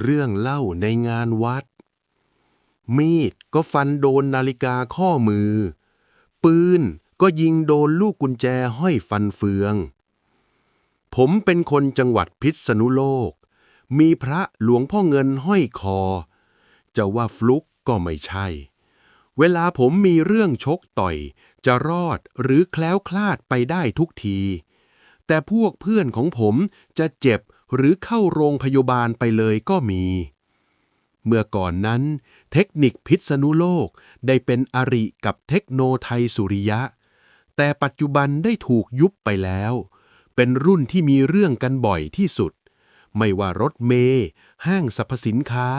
เรื่องเล่าในงานวัด มีดก็ฟันโดนนาฬิกาข้อมือ ปืนก็ยิงโดนลูกกุญแจห้อยฟันเฟือง ผมเป็นคนจังหวัดพิษณุโลก มีพระหลวงพ่อเงินห้อยคอ จะว่าฟลุกก็ไม่ใช่ เวลาผมมีเรื่องชกต่อย จะรอดหรือแคล้วคลาดไปได้ทุกที แต่พวกเพื่อนของผมจะเจ็บ หรือเข้าโรงพยาบาลไปเลยก็มี เมื่อก่อนนั้น เทคนิคพิษณุโลกได้เป็นอริกับเทคโนไทยสุริยะ แต่ปัจจุบันได้ถูกยุบไปแล้ว เป็นรุ่นที่มีเรื่องกันบ่อยที่สุด ไม่ว่ารถเมย์ห้างสรรพสินค้า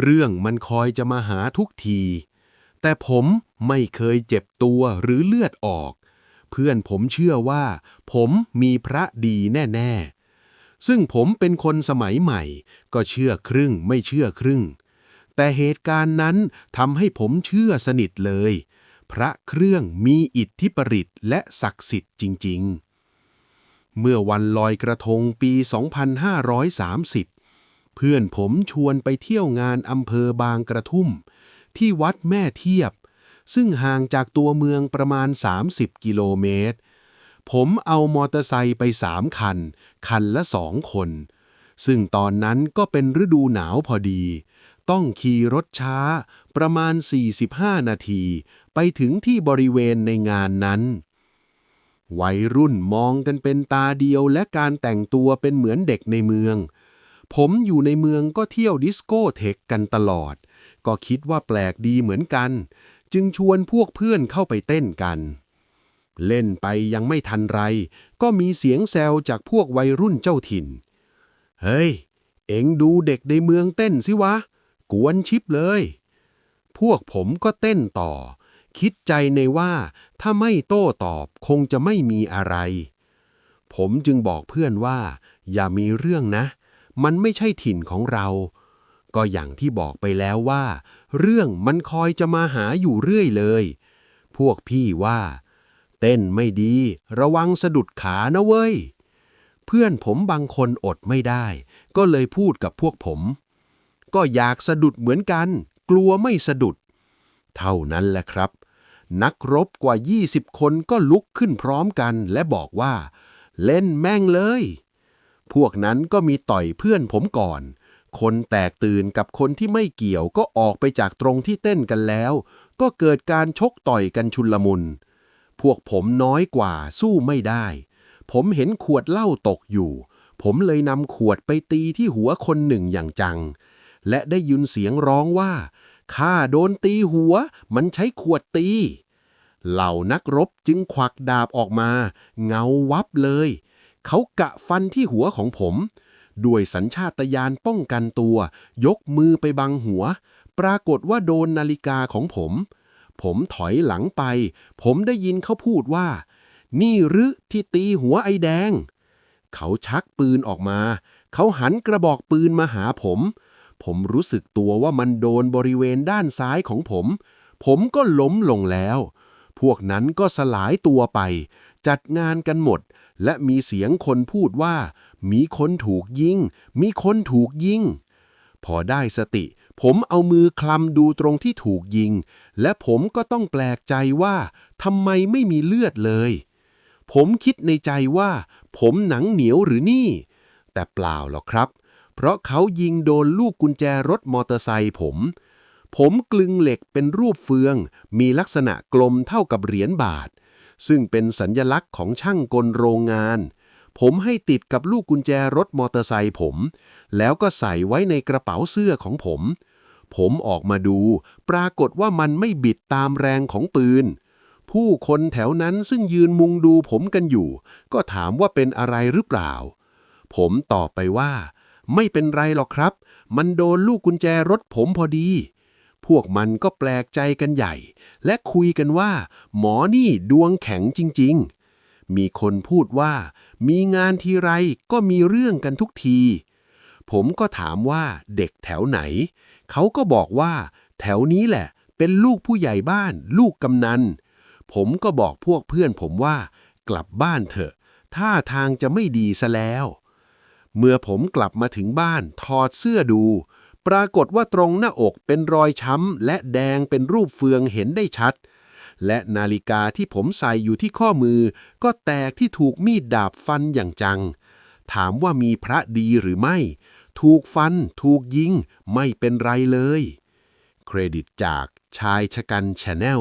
เรื่องมันคอยจะมาหาทุกที แต่ผมไม่เคยเจ็บตัวหรือเลือดออก เพื่อนผมเชื่อว่า ผมมีพระดีแน่ ๆ ซึ่งผมเป็นคนสมัยใหม่ ก็เชื่อครึ่งไม่เชื่อครึ่ง แต่เหตุการณ์นั้นทำให้ผมเชื่อสนิทเลย พระเครื่องมีอิทธิปริตและศักดิ์สิทธิ์จริง ๆ เมื่อวันลอยกระทงปี 2530 เพื่อนผมชวนไปเที่ยวงานอำเภอบางกระทุ่ม ที่วัดแม่เทียบ ซึ่งห่างจากตัวเมืองประมาณ 30 กิโลเมตร ผมเอามอเตอร์ไซค์ไปสามคัน คันละสองคน ซึ่งตอนนั้นก็เป็นฤดูหนาวพอดี ต้องขี่รถช้าประมาณ 45 นาที ไปถึงที่บริเวณในงานนั้น วัยรุ่นมองกันเป็นตาเดียวและการแต่งตัวเป็นเหมือนเด็กในเมือง ผมอยู่ในเมืองก็เที่ยวดิสโก้เทคกันตลอด ก็คิดว่าแปลกดีเหมือนกัน จึงชวนพวกเพื่อนเข้าไปเต้นกัน เล่นไปยังไม่ทันไร ก็มีเสียงแซวจากพวกวัยรุ่นเจ้าถิ่น เฮ้ย เอ็งดูเด็กในเมืองเต้นสิวะ กวนชิบเลย พวกผมก็เต้นต่อ คิดใจในว่าถ้าไม่โต้ตอบคงจะไม่มีอะไร ผมจึงบอกเพื่อนว่า อย่ามีเรื่องนะ มันไม่ใช่ถิ่นของเรา ก็อย่างที่บอกไปแล้วว่า เรื่องมันคอยจะมาหาอยู่เรื่อยเลย พวกพี่ว่า เต้นไม่ดี ระวังสะดุดขานะเว้ย เพื่อนผมบางคนอดไม่ได้ ก็เลยพูดกับพวกผม ก็อยากสะดุดเหมือนกัน กลัวไม่สะดุด เท่านั้นแหละครับ นักรบกว่า 20 คนก็ลุกขึ้นพร้อมกันและบอกว่า เล่นแม่งเลย พวกนั้นก็มีต่อยเพื่อนผมก่อนคนแตกตื่นกับคนที่ไม่เกี่ยวก็ออกไปจากตรงที่เต้นกันแล้ว ก็เกิดการชกต่อยกันชุนลมุน พวกผมน้อยกว่าสู้ไม่ได้ ผมเห็นขวดเหล้าตกอยู่ ผมเลยนำขวดไปตีที่หัวคนหนึ่งอย่างจัง และได้ยินเสียงร้องว่าข้าโดนตีหัว มันใช้ขวดตี เหล่านักรบจึงควักดาบออกมา เงาวับเลย เขากะฟันที่หัวของผม ด้วยสัญชาตญาณป้องกันตัว ยกมือไปบังหัว ปรากฏว่าโดนนาฬิกาของผม ผมถอยหลังไป ผมได้ยินเขาพูดว่า นี่หรือที่ตีหัวไอ้แดง เขาชักปืนออกมา เขาหันกระบอกปืนมาหาผม ผมรู้สึกตัวว่ามันโดนบริเวณด้านซ้ายของผม ผมก็ล้มลงแล้ว พวกนั้นก็สลายตัวไป จัดงานกันหมด และมีเสียงคนพูดว่า มีคนถูกยิง มีคนถูกยิง พอได้สติ ผมเอามือคลำดูตรงที่ถูกยิง และผมก็ต้องแปลกใจว่าทำไมไม่มีเลือดเลย ผมคิดในใจว่า ผมหนังเหนียวหรือนี่ แต่เปล่าหรอกครับ เพราะเขายิงโดนลูกกุญแจรถมอเตอร์ไซค์ผม ผมกลึงเหล็กเป็นรูปเฟือง มีลักษณะกลมเท่ากับเหรียญบาท ซึ่งเป็นสัญญลักษณ์ของช่างกลโรงงาน ผมให้ติดกับลูกกุญแจรถมอเตอร์ไซค์ผม แล้วก็ใส่ไว้ในกระเป๋าเสื้อของผม ผมออกมาดู ปรากฏว่ามันไม่บิดตามแรงของปืน ผู้คนแถวนั้นซึ่งยืนมุงดูผมกันอยู่ ก็ถามว่าเป็นอะไรหรือเปล่า ผมตอบไปว่า ไม่เป็นไรหรอกครับ มันโดนลูกกุญแจรถผมพอดี พวกมันก็แปลกใจกันใหญ่ และคุยกันว่า หมอนี่ดวงแข็งจริง ๆมีคนพูดว่า มีงานทีไรก็มีเรื่องกันทุกที ผมก็ถามว่าเด็กแถวไหน เขาก็บอกว่า แถวนี้แหละ เป็นลูกผู้ใหญ่บ้าน ลูกกำนัน ผมก็บอกพวกเพื่อนผมว่า กลับบ้านเถอะ ท่าทางจะไม่ดีซะแล้ว เมื่อผมกลับมาถึงบ้านถอดเสื้อดู ปรากฏว่าตรงหน้าอกเป็นรอยช้ำและแดงเป็นรูปเฟืองเห็นได้ชัด และนาฬิกาที่ผมใส่อยู่ที่ข้อมือ ก็แตกที่ถูกมีดดาบฟันอย่างจังถามว่ามีพระดีหรือไม่ ถูกฟัน ถูกยิง ไม่เป็นไรเลย เครดิตจากชายชะกันชาแนล